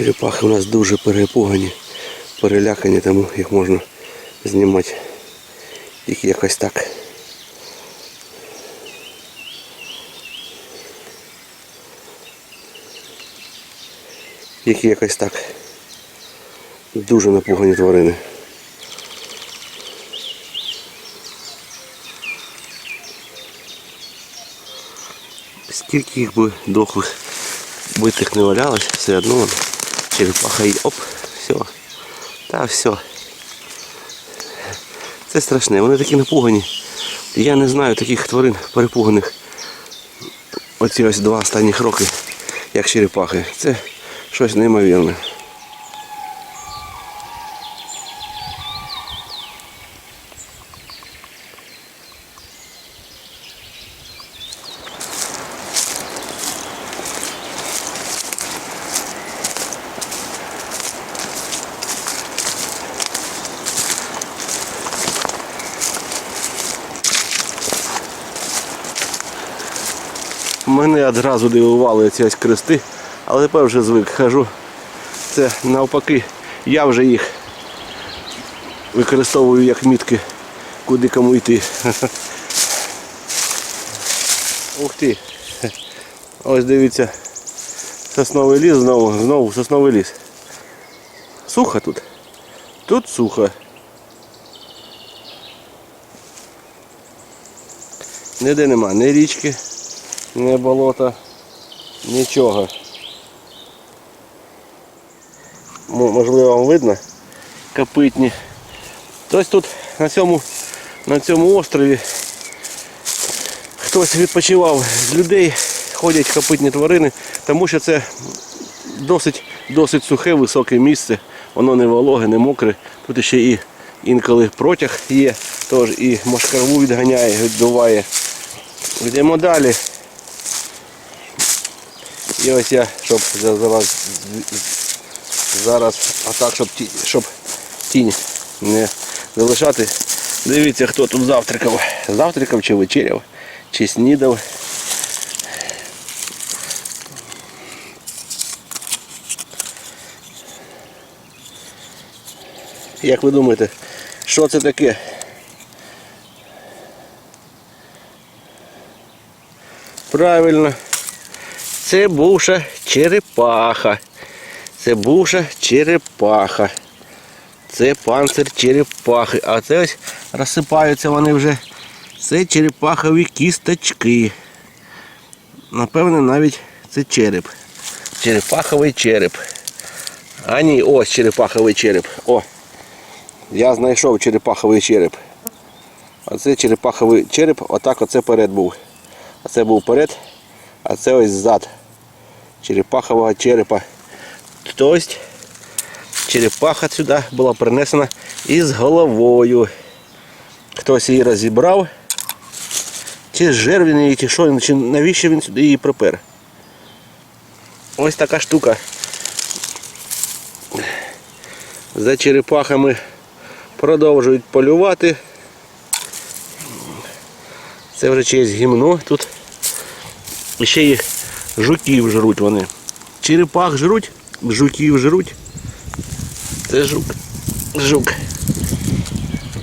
Черепахи у нас дуже перепугані, перелякані, тому їх можна знімати тільки якось так. Тільки якось так. Дуже напугані тварини. Скільки їх би дохлих битих не валялось, все одно черепаха і оп, все. Та все. Це страшне, вони такі напугані. Я не знаю таких тварин перепуганих. Оці ось два останніх роки, як черепахи. Це щось неймовірне. Мене одразу дивували ці ось крести, але тепер вже звик хожу. Це навпаки, я вже їх використовую як мітки, куди кому йти. Ух ти. Ось дивіться. Сосновий ліс знову, знову сосновий ліс. Сухо тут. Тут сухо. Ніде нема ні річки, ні болота, нічого. Можливо вам видно копитні. Ось тут на цьому, на цьому острові хтось відпочивав з людей, ходять копитні тварини, тому що це досить, досить сухе, високе місце. Воно не вологе, не мокре. Тут ще і інколи протяг є, тож і машкарву відганяє, віддуває. Йдемо далі. І ось я, щоб за- зараз, зараз отак, щоб, ті- щоб тінь не залишати. Дивіться, хто тут завтракав. Завтракав чи вечеряв, чи снідав. Як ви думаєте, що це таке? Правильно. Це бувша черепаха. Це бувша черепаха. Це панцир черепахи. А це ось розсипаються вони вже. Це черепахові кісточки. Напевне, навіть це череп. Черепаховий череп. А ні, ось черепаховий череп. О! Я знайшов черепаховий череп. Оце черепаховий череп, отак оце перед був. А це був перед, а це ось зад черепахового черепа. Тобто черепаха сюди була принесена із головою. Хтось її розібрав. Чи зжер він її, чи що, чи навіщо він сюди її припер. Ось така штука. За черепахами продовжують полювати. Це вже чиєсь гімно тут. Ще і жуків жруть вони. Черепах жруть, жуків жруть. Це жук. Жук.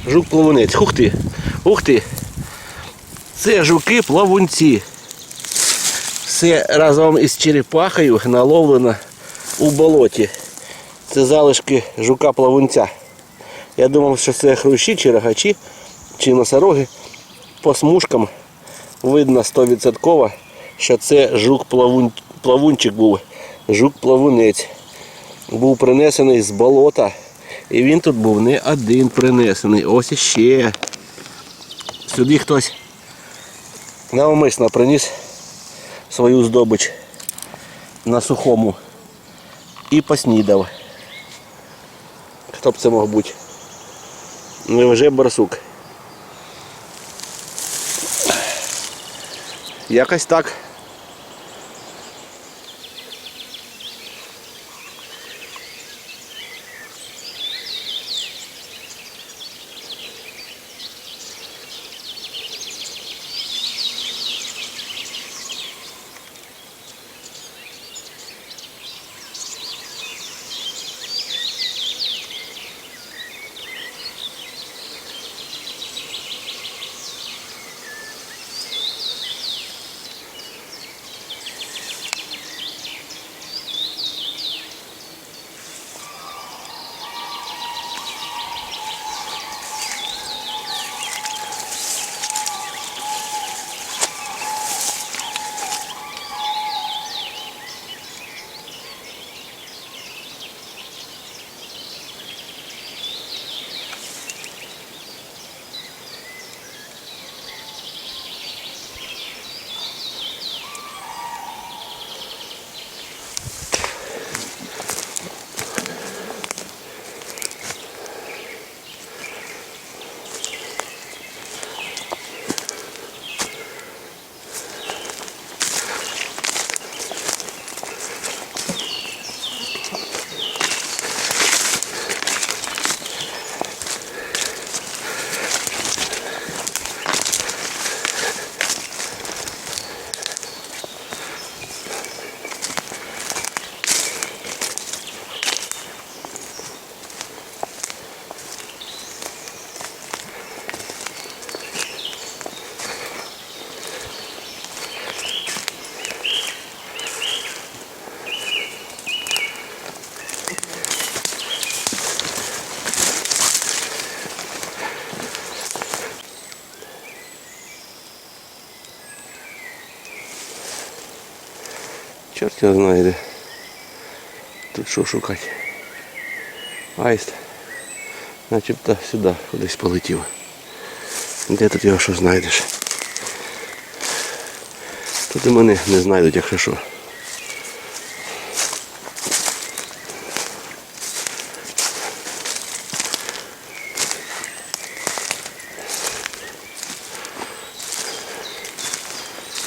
Жук-плавунець. Ух ти. Ух ти. Це жуки-плавунці. Все разом із черепахою наловлено у болоті. Це залишки жука-плавунця. Я думав, що це хрущі, чи рогачі, чи носороги. По смужкам видно 100%, що це жук-плавунчик був. Жук-плавунець. Був принесений з болота. І він тут був не один принесений. Ось іще. Сюди хтось навмисно приніс свою здобич на сухому і поснідав. Хто б це мог бути? Невже барсук? Якось так. Чорт його знає де. Тут що шукати? Аїст. Начебто сюди кудись полетів. Де тут його що знайдеш? Тут і мене не знайдуть, якщо що.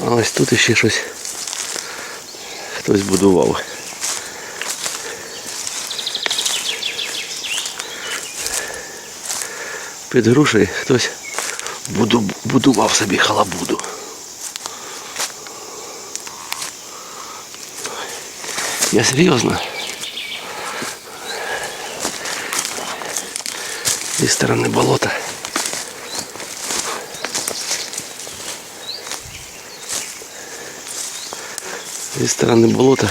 А ось тут іще щось хтось будував. Під грушею хтось буду- будував собі халабуду. Я серйозно. зі сторони болота. Зі сторони болота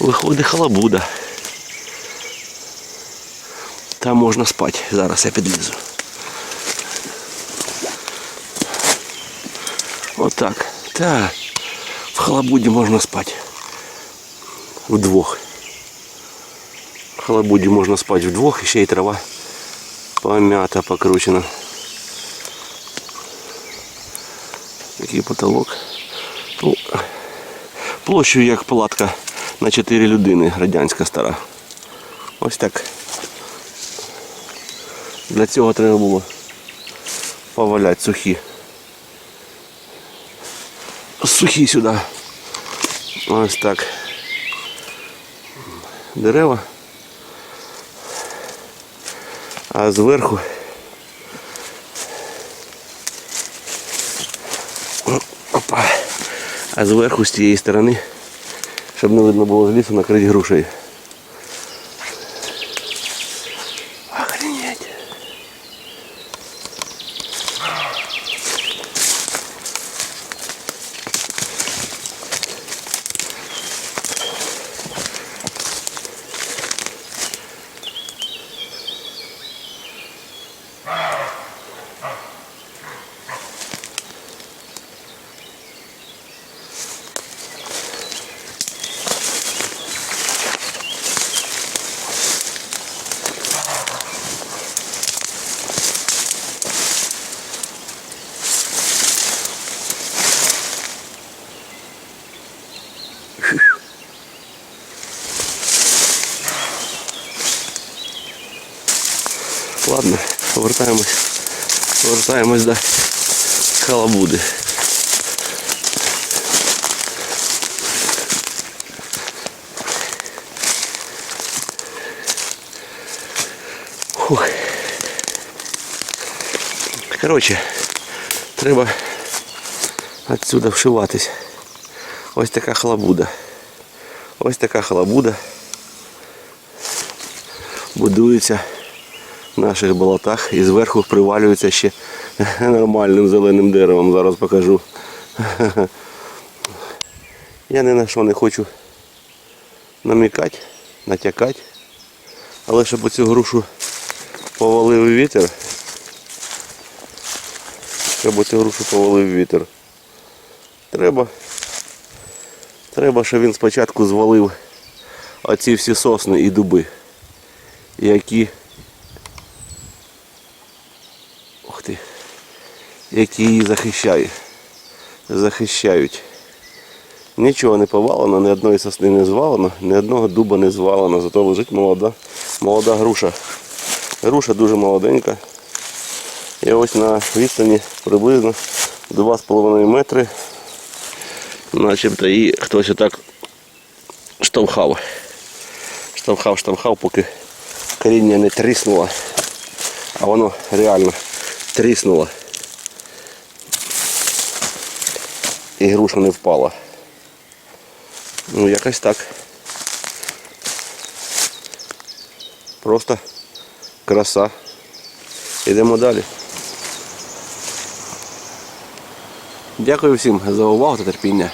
виходить халабуда. Там можна спати. Зараз я підлізу. Отак. Та в халабуді можна спати. Вдвох. В халабуді можна спати вдвох, і ще й трава пом'ята, покручена. Такий потолок. Площею як палатка на 4 людини, радянська стара. Ось так. Для цього треба було поваляти сухі. Сухі сюди. Ось так. Дерева. А зверху А зверху з тієї сторони, щоб не видно було з лісу, накрити грушею. Ладно, повертаємось. Повертаємось до халабуди. Фух. Коротше, треба отсюда вшиватись. Ось така халабуда. Ось така халабуда. Будується наших болотах і зверху привалюється ще нормальним зеленим деревом. Зараз покажу. Я ні на що не хочу намікати, натякати. Але щоб оцю грушу повалив вітер. Щоб оцю грушу повалив вітер. Треба. Треба, щоб він спочатку звалив оці всі сосни і дуби, які Ух ти. Які її захищають. Захищають. Нічого не повалено, ні одної сосни не звалено, ні одного дуба не звалено, зато лежить молода, молода груша. Груша дуже молоденька. І ось на відстані приблизно 2,5 метри. Начебто її хтось отак штовхав. Штовхав, штовхав, поки коріння не тріснуло. А воно реально тріснуло. І груша не впала. Ну, якось так. Просто краса. Йдемо далі. Дякую всім за увагу та терпіння.